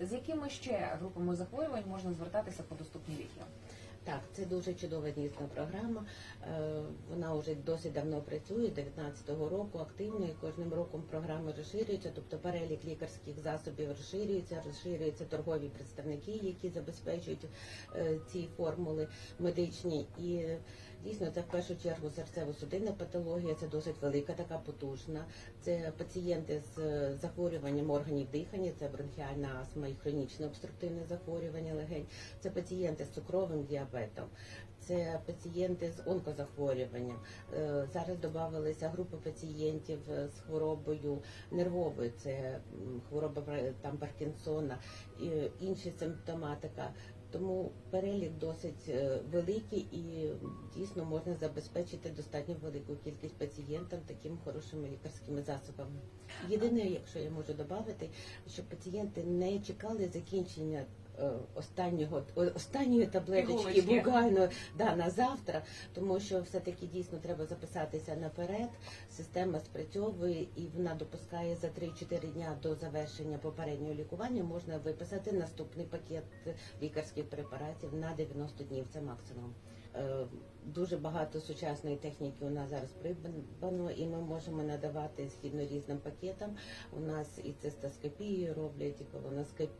З якими ще групами захворювань можна звертатися по доступні ліки? Так, це дуже чудова дійсна програма. Е, Вона вже досить давно працює, 19-го року активно, і кожним роком програми розширюються, тобто перелік лікарських засобів розширюється, розширюються торгові представники, які забезпечують е, ці формули медичні. І дійсно це в першу чергу серцево-судинна патологія, це досить велика, така потужна. Це пацієнти з е, захворюванням органів дихання, це бронхіальна астма і хронічне обструктивне захворювання легень. Це пацієнти з цукровим діабетом, це пацієнти з онкозахворюванням. Е, Зараз додавалися групи пацієнтів е, з хворобою нервовою, це хвороба там Паркінсона, і інші симптоматика. Тому перелік досить е, великий і дійсно можна забезпечити достатньо велику кількість пацієнтів такими хорошими лікарськими засобами. Єдине, якщо я можу додати, щоб пацієнти не чекали закінчення е, останнього останньої таблеточки буквально да, на завтра, тому що все-таки дійсно треба записатися наперед. Система спрацьовує і вона допускає за 3-4 дня до завершення попереднього лікування можна виписати наступний пакет лікарських препаратів на 90 днів. Це максимум. Е, Дуже багато сучасної техніки у нас зараз придбано, і ми можемо надавати згідно різним пакетам. У нас і цистоскопію роблять, і колоноскопію.